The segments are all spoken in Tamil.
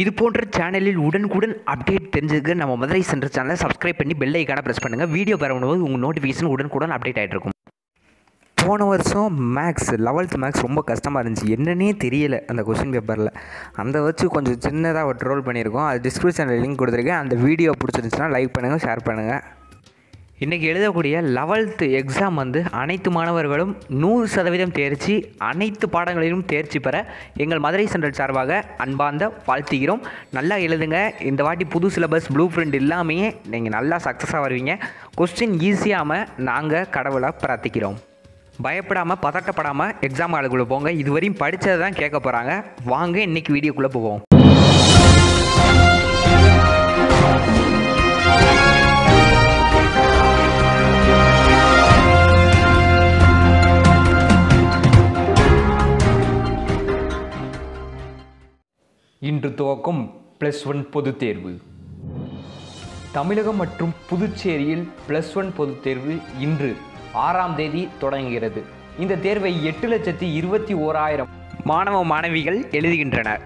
இது போன்ற சேனலில் உடனுக்குடன் அப்டேட் தெரிஞ்சுக்க நம்ம மதுரை சென்ற சேனலை சப்ஸ்கிரைப் பண்ணி பெல் ஐக்கான ப்ரெஸ் பண்ணுங்கள் வீடியோ பெறணும்போது உங்கள் நோட்டிஃபிகேஷன் உடனுக்குடன் அப்டேட் ஆகிட்டு இருக்கும். போன வருஷம் மேக்ஸ் லெவல்த் மேக்ஸ் ரொம்ப கஷ்டமாக இருந்துச்சு. என்னன்னே தெரியல அந்த கொஷின் பேப்பரில் அந்த வச்சு கொஞ்சம் சின்னதாக ஒரு ட்ரோல் பண்ணியிருக்கோம். அது டிஸ்கிரிப்ஷனில் லிங்க் கொடுத்துருக்கேன். அந்த வீடியோ பிடிச்சிருந்துச்சுன்னா லைக் பண்ணுங்கள் ஷேர் பண்ணுங்கள் இன்றைக்கி எழுதக்கூடிய லெவல்த்து எக்ஸாம் வந்து அனைத்து மாணவர்களும் நூறு சதவீதம் தேர்ச்சி அனைத்து பாடங்களிலும் தேர்ச்சி பெற எங்கள் மதுரை சென்ட்ரல் சார்பாக அன்பார்ந்த வாழ்த்துகிறோம். நல்லா எழுதுங்க. இந்த வாட்டி புது சிலபஸ் ப்ளூ பிரிண்ட் இல்லாமையே நீங்கள் நல்லா சக்ஸஸாக வருவீங்க. கொஸ்டின் ஈஸியாமல் நாங்கள் கடவுளை பிரார்த்திக்கிறோம். பயப்படாமல் பதட்டப்படாமல் எக்ஸாம் ஆளுக்குள்ளே போங்க. இதுவரையும் படித்ததை தான் கேட்க போகிறாங்க வாங்க இன்றைக்கி வீடியோக்குள்ளே போவோம். இன்று துவக்கும் ப்ளஸ் ஒன் பொதுத் தேர்வு. தமிழகம் மற்றும் புதுச்சேரியில் ப்ளஸ் ஒன் பொதுத் தேர்வு இன்று ஆறாம் தேதி தொடங்குகிறது. இந்த தேர்வை எட்டு லட்சத்தி இருபத்தி ஓராயிரம் மாணவ மாணவிகள் எழுதுகின்றனர்.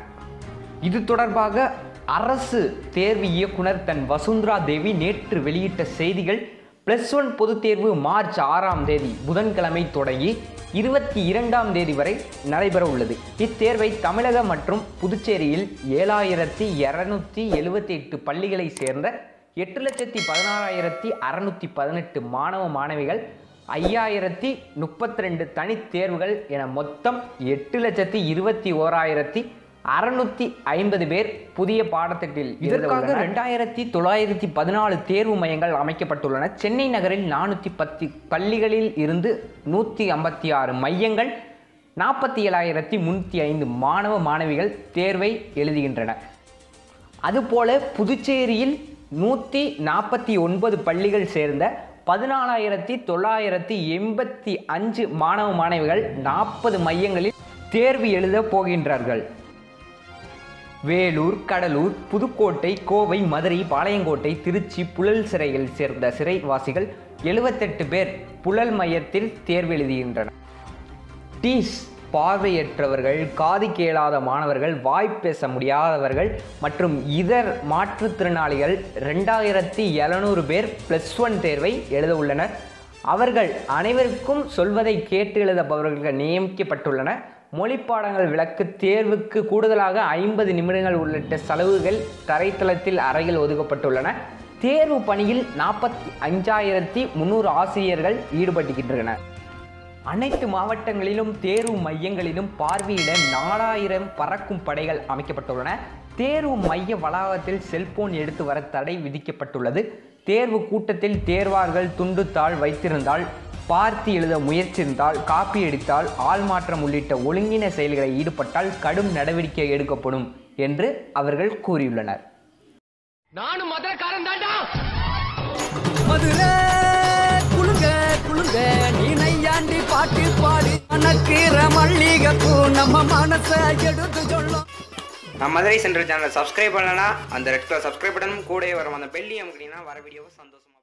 இது தொடர்பாக அரசு தேர்வு இயக்குனர் தன் வசுந்தரா தேவி நேற்று வெளியிட்ட செய்திகள் பிளஸ் ஒன் பொதுத் தேர்வு மார்ச் ஆறாம் தேதி புதன்கிழமை தொடங்கி இருபத்தி இரண்டாம் தேதி வரை நடைபெற உள்ளது இத்தேர்வை தமிழக மற்றும் புதுச்சேரியில் ஏழாயிரத்தி இரநூத்தி எழுபத்தி எட்டு பள்ளிகளை சேர்ந்த எட்டு லட்சத்தி பதினாறாயிரத்தி அறநூற்றி பதினெட்டு மாணவ மாணவிகள் ஐயாயிரத்தி முப்பத்தி ரெண்டு தனித்தேர்வுகள் என மொத்தம் எட்டு லட்சத்தி இருபத்தி ஓராயிரத்தி அறுநூத்தி ஐம்பது பேர் புதிய பாடத்திட்டத்தில் இதற்காக ரெண்டாயிரத்தி தொள்ளாயிரத்தி பதினாலு தேர்வு மையங்கள் அமைக்கப்பட்டுள்ளன. சென்னை நகரில் நானூற்றி பத்து பள்ளிகளில் இருந்து நூற்றி ஐம்பத்தி ஆறு மையங்கள் நாற்பத்தி ஏழாயிரத்தி முந்நூற்றி ஐந்து மாணவ மாணவிகள் தேர்வை எழுதுகின்றனர் அதுபோல புதுச்சேரியில் நூற்றி நாற்பத்தி ஒன்பது பள்ளிகள் சேர்ந்த பதினாலாயிரத்தி தொள்ளாயிரத்தி எண்பத்தி அஞ்சு மாணவ மாணவிகள் நாற்பது மையங்களில் தேர்வு எழுத போகின்றார்கள். வேலூர் கடலூர் புதுக்கோட்டை கோவை மதுரை பாளையங்கோட்டை திருச்சி புழல் சிறையில் சேர்ந்த சிறைவாசிகள் எழுபத்தெட்டு பேர் புழல் மையத்தில் தேர்வெழுதுகின்றனர் டீஸ் பார்வையற்றவர்கள் காது கேளாத மாணவர்கள் வாய் பேச முடியாதவர்கள் மற்றும் இதர் மாற்றுத்திறனாளிகள் ரெண்டாயிரத்தி எழுநூறு பேர் ப்ளஸ் ஒன் தேர்வை எழுத உள்ளனர். அவர்கள் அனைவருக்கும் சொல்வதை கேட்டு எழுதப்பவர்கள் நியமிக்கப்பட்டுள்ளன. மொழிப்பாடங்கள் விளக்கு தேர்வுக்கு கூடுதலாக ஐம்பது நிமிடங்கள் உள்ளிட்ட செலவுகள் தரைத்தளத்தில் அறையில் ஒதுக்கப்பட்டுள்ளன. தேர்வு பணியில் நாற்பத்தி அஞ்சாயிரத்தி முந்நூறு ஆசிரியர்கள் ஈடுபட்டுகின்றனர் அனைத்து மாவட்டங்களிலும் தேர்வு மையங்களிலும் பார்வையிட நாலாயிரம் பறக்கும் படைகள் அமைக்கப்பட்டுள்ளன. தேர்வு மைய வளாகத்தில் செல்போன் எடுத்து வர தடை விதிக்கப்பட்டுள்ளது. தேர்வு கூட்டத்தில் தேர்வார்கள் துண்டுத்தாள் வைத்திருந்தால் பார்த்து எழுத முயற்சிருந்தால் காப்பி அடித்தால் ஆள் மாற்றம் உள்ளிட்ட ஒழுங்கின செயல்களை ஈடுபட்டால் கடும் நடவடிக்கை எடுக்கப்படும் என்று அவர்கள் கூறியுள்ளனர். நானும் மதுரக்காரன் தாண்டா மதுரை குளுங்க குளுங்க நீ நையாண்டி பாட்டு பாடி. மணக்கிற மல்லிகைப்பூ நம்ம மனச எடுத்து சொல்லும். நம்ம மதுரை சென்ட்ரல் சேனலை சப்ஸ்கிரைப் பண்ணலன்னா அந்த ரெட் கலர் சப்ஸ்கிரைப் பட்டனும் கூடவே வரும். அந்த பெல்லி அமுக்கினீங்கன்னா வர வீடியோவை சந்தோஷம்